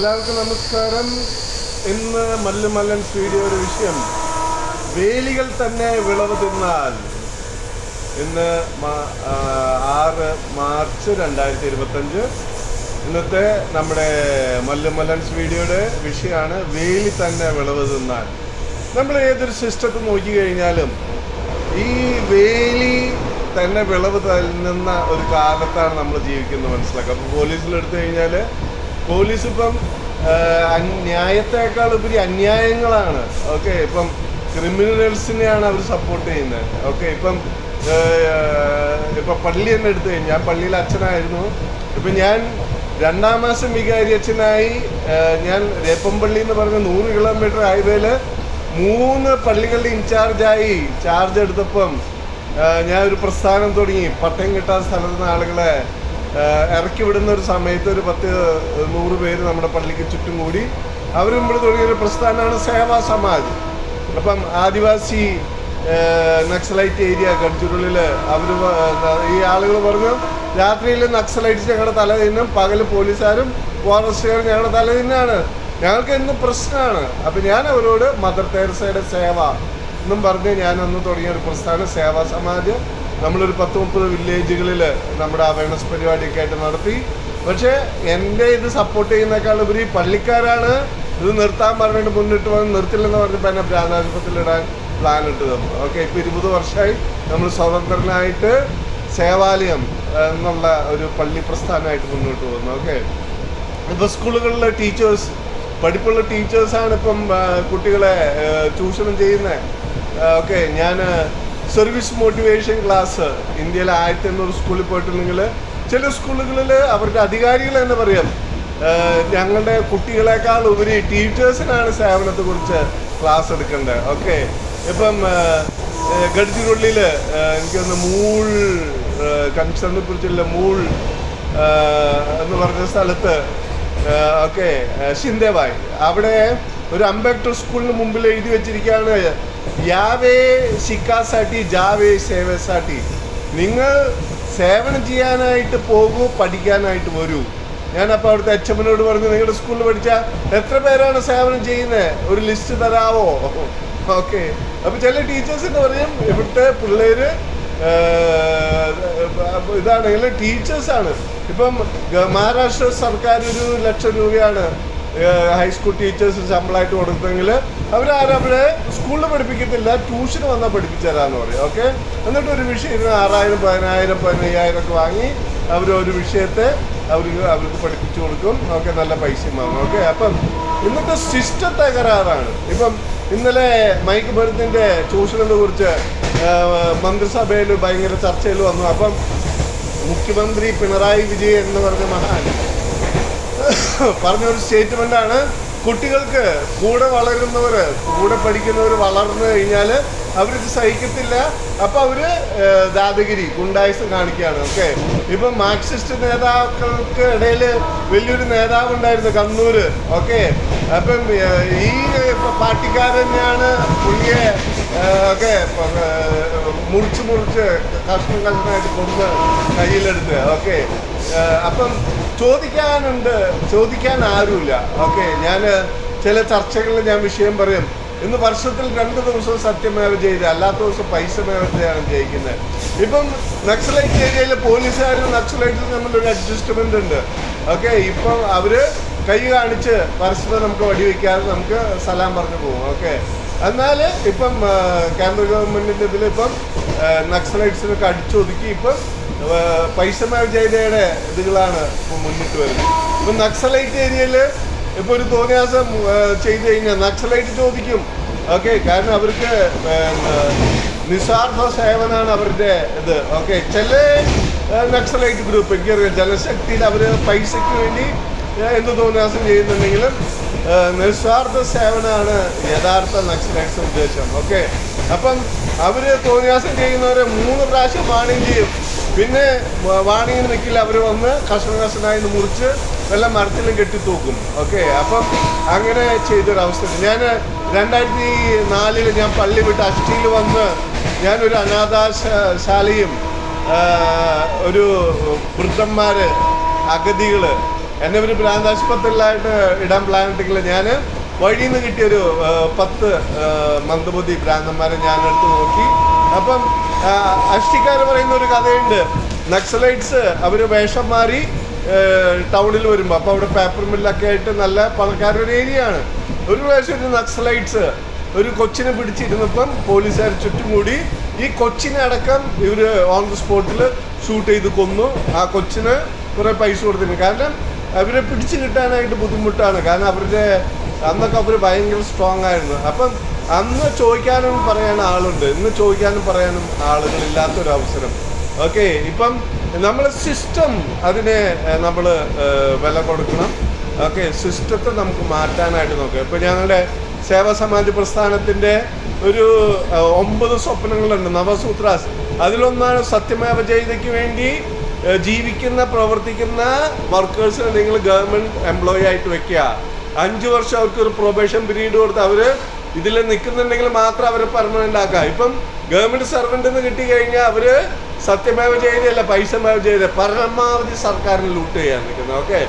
എല്ലാവർക്കും നമസ്കാരം. ഇന്ന് മല്ലുമല്ലൻ വീഡിയോയുടെ വിഷയം. വേലികൾ തന്നെ വിളവ് തിന്നാൽ. ഇന്ന് ആറ് മാർച്ച് രണ്ടായിരത്തി ഇരുപത്തഞ്ച് ഇന്നത്തെ നമ്മുടെ മല്ലുമല്ലൻ വീഡിയോയുടെ വിഷയമാണ് വേലി തന്നെ വിളവ് തിന്നാൽ. നമ്മൾ ഏതൊരു സിസ്റ്റത്തിൽ നോക്കി കഴിഞ്ഞാലും ഈ വേലി തന്നെ വിളവ് തരുന്ന ഒരു കാലത്താണ് നമ്മൾ ജീവിക്കുന്നത് മനസ്സിലാക്കുക. അപ്പോൾ പോലീസിൽ എടുത്തു കഴിഞ്ഞാൽ പോലീസ് ഇപ്പം ന്യായത്തെക്കാൾ ഉപരി അന്യായങ്ങളാണ്. ഓക്കെ ഇപ്പം ക്രിമിനൽസിനെയാണ് അവർ സപ്പോർട്ട് ചെയ്യുന്നത്. ഓക്കെ ഇപ്പം ഇപ്പം പള്ളി തന്നെ എടുത്തു കഴിഞ്ഞാൽ ഞാൻ പള്ളിയിൽ അച്ഛനായിരുന്നു. ഇപ്പം ഞാൻ രണ്ടാം മാസം വികാരി അച്ഛനായി. ഞാൻ രേപ്പംപള്ളി എന്ന് പറഞ്ഞ നൂറ് കിലോമീറ്റർ ഹൈവേയിൽ മൂന്ന് പള്ളികളുടെ ഇൻചാർജായി ചാർജ് എടുത്തപ്പം ഞാൻ ഒരു പ്രസ്ഥാനം തുടങ്ങി. പട്ടയം കിട്ടാത്ത സ്ഥലത്ത് നിന്ന് ആളുകളെ ഇറക്കി വിടുന്ന ഒരു സമയത്ത് ഒരു പത്ത് നൂറ് പേര് നമ്മുടെ പള്ളിക്ക് ചുറ്റും കൂടി. അവർ മുമ്പിൽ തുടങ്ങിയ ഒരു പ്രസ്ഥാനമാണ് സേവാ സമാജ്. അപ്പം ആദിവാസി നക്സലൈറ്റ് ഏരിയ ഗഡ്ജുരുളിൽ അവർ ഈ ആളുകൾ പറഞ്ഞു രാത്രിയിൽ നക്സലൈറ്റ്സ് ഞങ്ങളുടെ തല പകൽ പോലീസുകാരും ഫോറസ്റ്റുകാരും ഞങ്ങളുടെ തല ഞങ്ങൾക്ക് ഇന്ന് പ്രശ്നമാണ് അപ്പം ഞാൻ അവരോട് മദർ തേരസയുടെ സേവ എന്നും പറഞ്ഞ് ഞാനന്ന് തുടങ്ങിയ ഒരു പ്രസ്ഥാനം സേവാ സമാജ് നമ്മളൊരു പത്ത് മുപ്പത് വില്ലേജുകളിൽ നമ്മുടെ അവയർനെസ് പരിപാടിയൊക്കെ ആയിട്ട് നടത്തി. പക്ഷേ എന്റെ ഇത് സപ്പോർട്ട് ചെയ്യുന്നേക്കാൾ ഉപരി പള്ളിക്കാരാണ് ഇത് നിർത്താൻ പറഞ്ഞിട്ട് മുന്നിട്ട് വന്ന് നിർത്തില്ലെന്ന് പറഞ്ഞപ്പോൾ എന്നെ ഭ്രാന്താശുപത്രിയിലിടാൻ പ്ലാൻ ഇട്ട് തന്നു. ഓക്കെ ഇപ്പോൾ ഇരുപത് വർഷമായി നമ്മൾ സ്വതന്ത്രനായിട്ട് സേവാലയം എന്നുള്ള ഒരു പള്ളി പ്രസ്ഥാനമായിട്ട് മുന്നോട്ട് പോകുന്നു. ഓക്കെ ഇപ്പോൾ സ്കൂളുകളിലെ ടീച്ചേഴ്സ് പഠിപ്പുള്ള ടീച്ചേഴ്സാണ് ഇപ്പം കുട്ടികളെ ചൂഷണം ചെയ്യുന്നത് ഓക്കെ ഞാൻ സർവീസ് മോട്ടിവേഷൻ ക്ലാസ് ഇന്ത്യയിലെ ആയിരത്തി എണ്ണൂറ് സ്കൂളിൽ പോയിട്ടുണ്ടെങ്കിൽ ചില സ്കൂളുകളിൽ അവരുടെ അധികാരികൾ തന്നെ പറയാം. ഞങ്ങളുടെ കുട്ടികളെക്കാൾ ഉപരി ടീച്ചേഴ്സിനാണ് സേവനത്തെ കുറിച്ച് ക്ലാസ് എടുക്കേണ്ടത് ഓക്കെ ഇപ്പം ഗഡ്ജിനുള്ളിൽ എനിക്കൊന്ന് മൂൾ കൺസേണിനെ കുറിച്ചുള്ള മൂൾ എന്ന് പറഞ്ഞ സ്ഥലത്ത് ഓക്കെ ഷിന്ദേവായ് അവിടെ ഒരു അംബേദ്കർ സ്കൂളിന് മുമ്പിൽ എഴുതി വെച്ചിരിക്കുകയാണ്. യാവേ ശിക്കാസാട്ടി ജാവേ സേവസാട്ടി നിങ്ങൾ സേവനം ചെയ്യാനായിട്ട് പോകൂ പഠിക്കാനായിട്ട് വരൂ. ഞാനപ്പോൾ അവിടുത്തെ അച്ഛമ്മനോട് പറഞ്ഞു നിങ്ങളുടെ സ്കൂളിൽ പഠിച്ച എത്ര പേരാണ് സേവനം ചെയ്യുന്നത് ഒരു ലിസ്റ്റ് തരാവോ? ഓക്കെ. അപ്പോൾ ചില ടീച്ചേഴ്സ് എന്ന് പറയും ഇവിടുത്തെ പിള്ളേര് ഏഹ് ഇതാണെങ്കിൽ ടീച്ചേഴ്സാണ്. ഇപ്പം മഹാരാഷ്ട്ര സർക്കാർ ഒരു ലക്ഷം രൂപയാണ് ഹൈസ്കൂൾ ടീച്ചേഴ്സ് ശമ്പളമായിട്ട് കൊടുത്തെങ്കിൽ അവരാരും അവരെ സ്കൂളിൽ പഠിപ്പിക്കത്തില്ല ട്യൂഷന് വന്നാൽ പഠിപ്പിച്ചു തരാമെന്ന് പറയും ഓക്കെ എന്നിട്ട് ഒരു വിഷയം ആറായിരം പതിനായിരം പതിനയ്യായിരം ഒക്കെ വാങ്ങി അവർ ഒരു വിഷയത്തെ അവർക്ക് അവർക്ക് പഠിപ്പിച്ചു കൊടുക്കും ഓക്കെ നല്ല പൈസയും വാങ്ങും ഓക്കെ അപ്പം ഇന്നത്തെ സിസ്റ്റം തകരാറാണ്. ഇപ്പം ഇന്നലെ മൈക്ക് ഭരത്തിന്റെ ചൂഷണത്തെ കുറിച്ച് മന്ത്രിസഭയിൽ ഭയങ്കര ചർച്ചയിൽ വന്നു. അപ്പം മുഖ്യമന്ത്രി പിണറായി വിജയൻ എന്ന് പറഞ്ഞ മഹാൻ പറഞ്ഞ ഒരു സ്റ്റേറ്റ്മെന്റ് ആണ് കുട്ടികൾക്ക് കൂടെ വളരുന്നവര് കൂടെ പഠിക്കുന്നവർ വളർന്നു കഴിഞ്ഞാൽ അവരിത് സഹിക്കത്തില്ല. അപ്പൊ അവർ ദാദഗിരി ഗുണ്ടായുസം കാണിക്കുകയാണ്. ഓക്കെ? ഇപ്പൊ മാർക്സിസ്റ്റ് നേതാക്കൾക്ക് ഇടയിൽ വലിയൊരു നേതാവ് ഉണ്ടായിരുന്നു കണ്ണൂര്. ഓക്കെ? അപ്പം ഈ പാർട്ടിക്കാരൻ തന്നെയാണ് പുള്ളിയെ ഒക്കെ മുറിച്ച് മുറിച്ച് കഷ്ണം കഷ്ണമായിട്ട് കൊന്ന് കയ്യിലെടുത്ത്. ഓക്കെ? അപ്പം ചോദിക്കാനുണ്ട്. ചോദിക്കാൻ ആരുമില്ല. ഓക്കെ ഞാൻ ചില ചർച്ചകളിൽ ഞാൻ വിഷയം പറയും. ഇന്ന് വർഷത്തിൽ രണ്ട് ദിവസം സത്യമേവ ചെയ്ത് അല്ലാത്ത ദിവസം പൈസ മേവയാണ് ജയിക്കുന്നത്. ഇപ്പം നക്സലൈറ്റ് ഏരിയയിൽ പോലീസുകാരും നക്സലൈറ്റും തമ്മിലൊരു അഡ്ജസ്റ്റ്മെന്റ് ഉണ്ട്. ഓക്കെ ഇപ്പം അവർ കൈ കാണിച്ച് പരസ്പരം നമുക്ക് വെടിവെക്കാതെ നമുക്ക് സലാം പറഞ്ഞു പോകും. ഓക്കെ എന്നാൽ ഇപ്പം കേന്ദ്ര ഗവൺമെന്റിന്റെ ഇതിൽ ഇപ്പം നക്സലൈറ്റ്സിനൊക്കെ അടിച്ചൊതുക്കി ഇപ്പം ആ, പൈസ മേവജയുടെ ഇതുകളാണ് മുന്നിട്ട് വരുന്നത്. ഇപ്പം നക്സലൈറ്റ് ഏരിയയിൽ ഇപ്പൊ ഒരു തോന്നിയാസം ചെയ്ത് കഴിഞ്ഞാൽ നക്സലൈറ്റ് ചോദിക്കും. ഓക്കെ കാരണം അവർക്ക് നിസ്വാർത്ഥ സേവനാണ് അവരുടെ ഇത്. ഓക്കെ ചില നക്സലൈറ്റ് ഗ്രൂപ്പ് എനിക്കറിയാം ജലശക്തിയിൽ അവർ പൈസയ്ക്ക് വേണ്ടി എന്ത് തോന്നിയാസം ചെയ്യുന്നുണ്ടെങ്കിലും നിസ്വാർത്ഥ സേവനമാണ് യഥാർത്ഥ നക്സലൈറ്റ്സ് ഉദ്ദേശം. ഓക്കെ അപ്പം അവർ തോന്നിയാസം ചെയ്യുന്നവരെ മൂന്ന് പ്രാവശ്യം വാണിംഗ് ചെയ്യും. പിന്നെ വാണിയിൽ നിൽക്കില്ല അവർ വന്ന് കഷ്ണ കഷ്ണമായി മുറിച്ച് വല്ല മരത്തിലും കെട്ടിത്തൂക്കും. ഓക്കെ? അപ്പം അങ്ങനെ ചെയ്തൊരവസ്ഥ ഞാൻ രണ്ടായിരത്തി നാലിൽ ഞാൻ പള്ളി വിട്ട് അഷ്ടിയിൽ വന്ന് ഞാനൊരു അനാഥാശാലയും ഒരു വൃദ്ധന്മാർ അഗതികൾ എന്നെ ഒരു ഭ്രാന്താശുപത്രിയിലായിട്ട് ഇടാൻ പ്ലാൻ ഇട്ടെങ്കിൽ ഞാൻ വഴിയിൽ നിന്ന് കിട്ടിയൊരു പത്ത് മന്ദബുദ്ധി ഭ്രാന്തന്മാരെ ഞാൻ എടുത്ത് നോക്കി. അപ്പം അഷ്ടിക്കാർ പറയുന്ന ഒരു കഥയുണ്ട്. നക്സലൈറ്റ്സ് അവർ വേഷം മാറി ടൗണിൽ വരുമ്പോൾ അപ്പോൾ അവിടെ പേപ്പർ മില്ലൊക്കെ ആയിട്ട് നല്ല പണക്കാരുടെ ഒരു ഏരിയ ആണ് ഒരു പ്രാവശ്യം ഒരു നക്സലൈറ്റ്സ് ഒരു കൊച്ചിനെ പിടിച്ചിരുന്നപ്പം പോലീസുകാർ ചുറ്റും കൂടി ഈ കൊച്ചിനെ അടക്കം ഇവർ ഓൺ ദി സ്പോട്ടിൽ ഷൂട്ട് ചെയ്ത് കൊന്നു. ആ കൊച്ചിന് കുറേ പൈസ കൊടുത്തിരുന്നു. കാരണം അവരെ പിടിച്ചു കിട്ടാനായിട്ട് ബുദ്ധിമുട്ടാണ്. കാരണം അവരുടെ അന്നൊക്കെ അവർ ഭയങ്കര സ്ട്രോങ് ആയിരുന്നു. അപ്പം അന്ന് ചോദിക്കാനും പറയാൻ ആളുണ്ട്. ഇന്ന് ചോദിക്കാനും പറയാനും ആളുകളില്ലാത്തൊരു അവസരം. ഓക്കെ ഇപ്പം നമ്മൾ സിസ്റ്റം അതിനെ നമ്മൾ വില കൊടുക്കണം. ഓക്കെ സിസ്റ്റത്തെ നമുക്ക് മാറ്റാനായിട്ട് നോക്കുക ഇപ്പം ഞങ്ങളുടെ സേവാ സമാജ് പ്രസ്ഥാനത്തിന്റെ ഒരു ഒമ്പത് സ്വപ്നങ്ങളുണ്ട്. നവസൂത്രാസ്. അതിലൊന്നാണ് സത്യമേവ ജയിതയ്ക്ക് വേണ്ടി ജീവിക്കുന്ന പ്രവർത്തിക്കുന്ന വർക്കേഴ്സിനെ നിങ്ങൾ ഗവൺമെന്റ് എംപ്ലോയി ആയിട്ട് വെക്കുക. അഞ്ച് വർഷം അവർക്ക് ഒരു പ്രൊബേഷൻ പിരീഡ് കൊടുത്ത് അവർ ഇതിൽ നിൽക്കുന്നുണ്ടെങ്കിൽ മാത്രം അവരെ പെർമനന്റ് ആക്കുക ഇപ്പം ഗവൺമെന്റ് സർവന്റ് എന്ന് കിട്ടി കഴിഞ്ഞാൽ അവർ സത്യമേവ പൈസ പൈസമേവ ചെയ്ത പരമാവധി സർക്കാരിന് ലൂട്ട് ചെയ്യാൻ നിൽക്കുന്നത് ഓക്കെ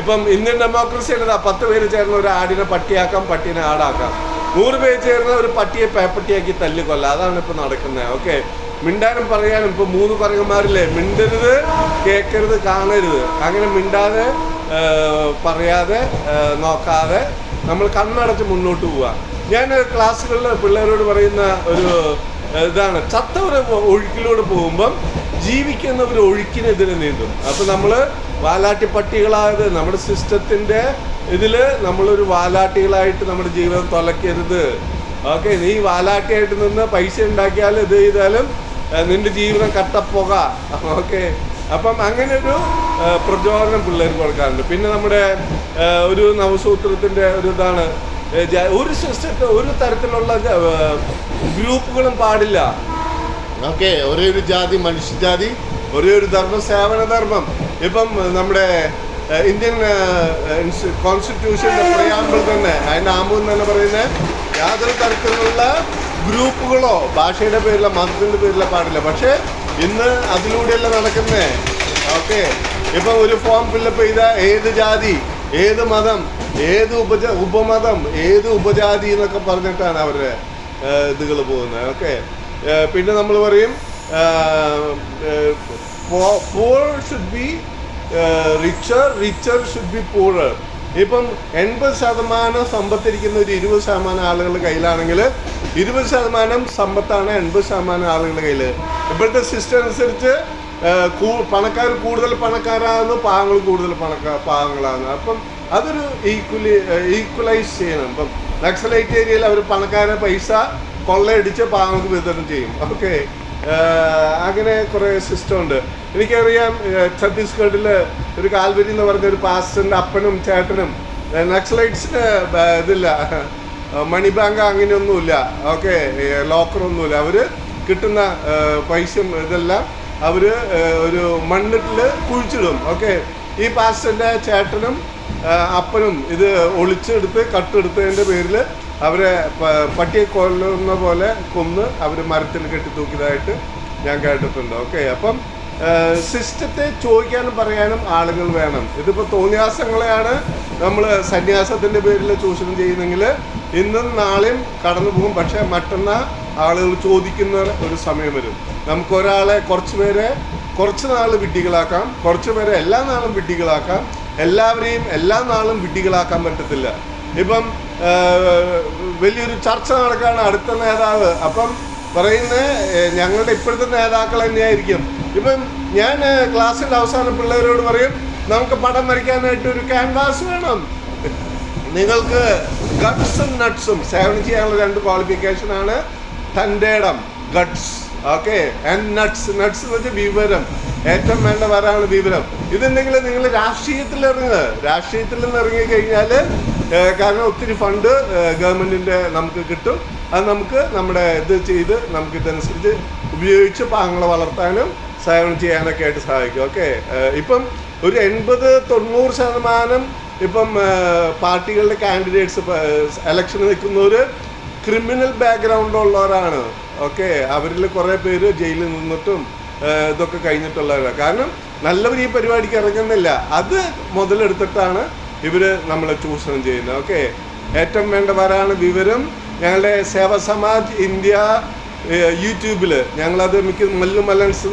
ഇപ്പം ഇന്ത്യൻ ഡെമോക്രസി എന്നതാ പത്ത് പേര് ചേർന്ന് ഒരു ആടിനെ പട്ടിയാക്കാം പട്ടീനെ ആടാക്കാം. നൂറ് പേര് ചേർന്ന് ഒരു പട്ടിയെ പേപ്പട്ടിയാക്കി തല്ലിക്കൊല്ല അതാണ് ഇപ്പം നടക്കുന്നത് ഓക്കെ മിണ്ടാനും പറയാനും ഇപ്പം മൂന്ന് പറയന്മാരില്ലേ മിണ്ടരുത് കേൾക്കരുത് കാണരുത്. അങ്ങനെ മിണ്ടാതെ പറയാതെ നോക്കാതെ നമ്മൾ കണ്ണടച്ച് മുന്നോട്ട് പോവുക ഞാൻ ക്ലാസ്സുകളിൽ പിള്ളേരോട് പറയുന്ന ഒരു ഇതാണ്. ചത്തവർ ഒഴുക്കിലൂടെ പോകുമ്പം ജീവിക്കുന്നവർ ഒഴുക്കിനെതിരെ നീന്തും അപ്പം നമ്മൾ വാലാട്ടി പട്ടികളായത് നമ്മുടെ സിസ്റ്റത്തിന്റെ ഇതിൽ നമ്മളൊരു വാലാട്ടികളായിട്ട് നമ്മുടെ ജീവിതം തുലയ്ക്കരുത്. ഓക്കെ നീ വാലാട്ടിയായിട്ട് നിന്ന് പൈസ ഉണ്ടാക്കിയാലും ഇത് ചെയ്താലും നിന്റെ ജീവിതം കട്ടപ്പുക. ഓക്കെ അപ്പം അങ്ങനെ ഒരു പ്രചോദനം പിള്ളേർക്ക് കൊടുക്കാറുണ്ട്. പിന്നെ നമ്മുടെ ഒരു നവസൂത്രത്തിന്റെ ഒരു ഇതാണ് ഒരു സിസ്റ്റത്തിൽ ഒരു തരത്തിലുള്ള ഗ്രൂപ്പുകളും പാടില്ല. ഓക്കെ ഒരേ ഒരു ജാതി മനുഷ്യജാതി ഒരേ ഒരു ധർമ്മം സേവന ധർമ്മം. ഇപ്പം നമ്മുടെ ഇന്ത്യൻ കോൺസ്റ്റിറ്റ്യൂഷന്റെ പ്രയാമ്പിൾ തന്നെ അതിന്റെ ആമ്പൂന്ന് തന്നെ പറയുന്നത് യാതൊരു തരത്തിലുള്ള ഗ്രൂപ്പുകളോ ഭാഷയുടെ പേരിലോ മതത്തിന്റെ പേരിലോ പാടില്ല. പക്ഷേ ഇന്ന് അതിലൂടെയല്ല നടക്കുന്നത് ഓക്കെ ഇപ്പം ഒരു ഫോം ഫില്ലപ്പ് ചെയ്ത ഏത് ജാതി ഏത് മതം ഏത് ഉപജ ഉപമതം ഏത് ഉപജാതി എന്നൊക്കെ പറഞ്ഞിട്ടാണ് അവരുടെ ഇതുകൾ പോകുന്നത്. ഓക്കെ. പിന്നെ നമ്മൾ പറയും poor should be richer richer should be poorer ഇപ്പം എൺപത് ശതമാനം സമ്പത്തിരിക്കുന്ന ഒരു ഇരുപത് ശതമാനം ആളുകളുടെ കയ്യിലാണെങ്കിൽ ഇരുപത് ശതമാനം സമ്പത്താണ് എൺപത് ശതമാനം ആളുകളുടെ കയ്യിൽ ഇപ്പോഴത്തെ സിസ്റ്റം അനുസരിച്ച് പണക്കാർ കൂടുതൽ പണക്കാരാകുന്നു പാവങ്ങൾ കൂടുതൽ പണക്കാർ പാവങ്ങളാകുന്നു. അപ്പം അതൊരു ഈക്വലി ഈക്വലൈസ് ചെയ്യണം. ഇപ്പം നക്സലൈറ്റ് ഏരിയയിൽ അവർ പണക്കാരെ പൈസ കൊള്ളയടിച്ച് പാവങ്ങൾക്ക് വിതരണം ചെയ്യും. ഓക്കെ. അങ്ങനെ കുറേ സിസ്റ്റം ഉണ്ട്. എനിക്കറിയാം ഛത്തീസ്ഗഡിൽ ഒരു കാൽവരി എന്ന് പറഞ്ഞ ഒരു പാസ്റ്ററിന്റെ അപ്പനും ചേട്ടനും നക്സലൈറ്റ്സിന്റെ ഇതില്ല മണി ബാങ്ക് അങ്ങനെയൊന്നുമില്ല. ഓക്കെ. ലോക്കറൊന്നുമില്ല അവർ കിട്ടുന്ന പൈസയും ഇതെല്ലാം അവർ ഒരു മണ്ണിട്ടിൽ കുഴിച്ചിടും. ഓക്കെ. ഈ പാസ്റ്ററിന്റെ ചേട്ടനും ആ, അപ്പനും ഇത് ഒളിച്ചെടുത്ത് കട്ടെടുത്തതിന്റെ പേരിൽ അവരെ പട്ടിയെ കൊല്ലുന്ന പോലെ കൊന്ന് അവർ മരത്തിൽ കെട്ടി തൂക്കിയതായിട്ട് ഞാൻ കേട്ടിട്ടുണ്ട്. ഓക്കെ അപ്പം സിസ്റ്റത്തെ ചോദിക്കാനും പറയാനും ആളുകൾ വേണം. ഇതിപ്പോൾ തോന്നിയാസങ്ങളെയാണ് നമ്മൾ സന്യാസത്തിന്റെ പേരിൽ ചൂഷണം ചെയ്യുന്നെങ്കിൽ ഇന്നും നാളെയും കടന്നു പോകും. പക്ഷേ മറ്റന്നാൾ ആളുകൾ ചോദിക്കുന്ന ഒരു സമയം വരും. നമുക്ക് ഒരാളെ കുറച്ച് പേരെ കുറച്ച് നാൾ വിഡ്ഢികളാക്കാം. കുറച്ച് പേരെ എല്ലാ നാളും വിഡ്ഢികളാക്കാം. എല്ലാവരെയും എല്ലാ നാളും വിഡ്ഢികളാക്കാൻ പറ്റത്തില്ല. ഇപ്പം വലിയൊരു ചർച്ച നടക്കുകയാണ് അടുത്ത നേതാവ്. അപ്പം പറയുന്ന ഞങ്ങളുടെ ഇപ്പോഴത്തെ നേതാക്കൾ തന്നെയായിരിക്കും. ഇപ്പം ഞാൻ ക്ലാസ്സിൽ അവസാനം പിള്ളേരോട് പറയും നമുക്ക് പടം വരയ്ക്കാനായിട്ട് ഒരു ക്യാൻവാസ് വേണം. നിങ്ങൾക്ക് ഗഡ്സും നട്ട്സും സേവനം ചെയ്യാനുള്ള രണ്ട് ക്വാളിഫിക്കേഷനാണ് തന്റെ ഇടം guts okay and nuts nuts എന്ന് വെച്ചാൽ വിവരം. ഏറ്റവും വേണ്ട വരാണ് വിവരം. ഇതുണ്ടെങ്കിൽ നിങ്ങൾ രാഷ്ട്രീയത്തിൽ ഇറങ്ങുക. രാഷ്ട്രീയത്തിൽ നിന്ന് ഇറങ്ങി കഴിഞ്ഞാൽ കാരണം ഒത്തിരി ഫണ്ട് ഗവൺമെന്റിന്റെ നമുക്ക് കിട്ടും. അത് നമുക്ക് നമ്മുടെ ഇത് ചെയ്ത് നമുക്ക് ഇതനുസരിച്ച് ഉപയോഗിച്ച് പാങ്ങളെ വളർത്താനും സേവനം ചെയ്യാനൊക്കെ ആയിട്ട് സഹായിക്കും. ഓക്കെ ഇപ്പം ഒരു എൺപത് തൊണ്ണൂറ് ശതമാനം ഇപ്പം പാർട്ടികളുടെ കാൻഡിഡേറ്റ്സ് ഇലക്ഷന് നിൽക്കുന്നവർ ക്രിമിനൽ ബാക്ക്ഗ്രൗണ്ട് ഉള്ളവരാണ്. ഓക്കെ അവരിൽ കുറേ പേര് ജയിലിൽ നിന്നിട്ടും ഇതൊക്കെ കഴിഞ്ഞിട്ടുള്ളവരാണ് കാരണം നല്ലവർ ഈ പരിപാടിക്ക് ഇറങ്ങുന്നില്ല. അത് മുതലെടുത്തിട്ടാണ് ഇവർ നമ്മളെ ചൂഷണം ചെയ്യുന്നത്. ഓക്കെ? ഏറ്റവും വേണ്ടവരാണ് വിവരം. ഞങ്ങളുടെ സേവ സമാജ് ഇന്ത്യ യൂട്യൂബിൽ ഞങ്ങളത് മിക്ക മല്ലു മലൻസ്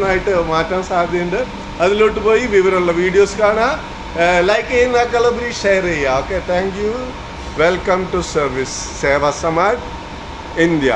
മാറ്റാൻ സാധ്യതയുണ്ട്. അതിലോട്ട് പോയി വിവരമുള്ള വീഡിയോസ് കാണാം. ലൈക്ക് ചെയ്യുന്ന കളബറി ഷെയർ ചെയ്യുക. Okay? Thank you welcome to service Seva Samaj India.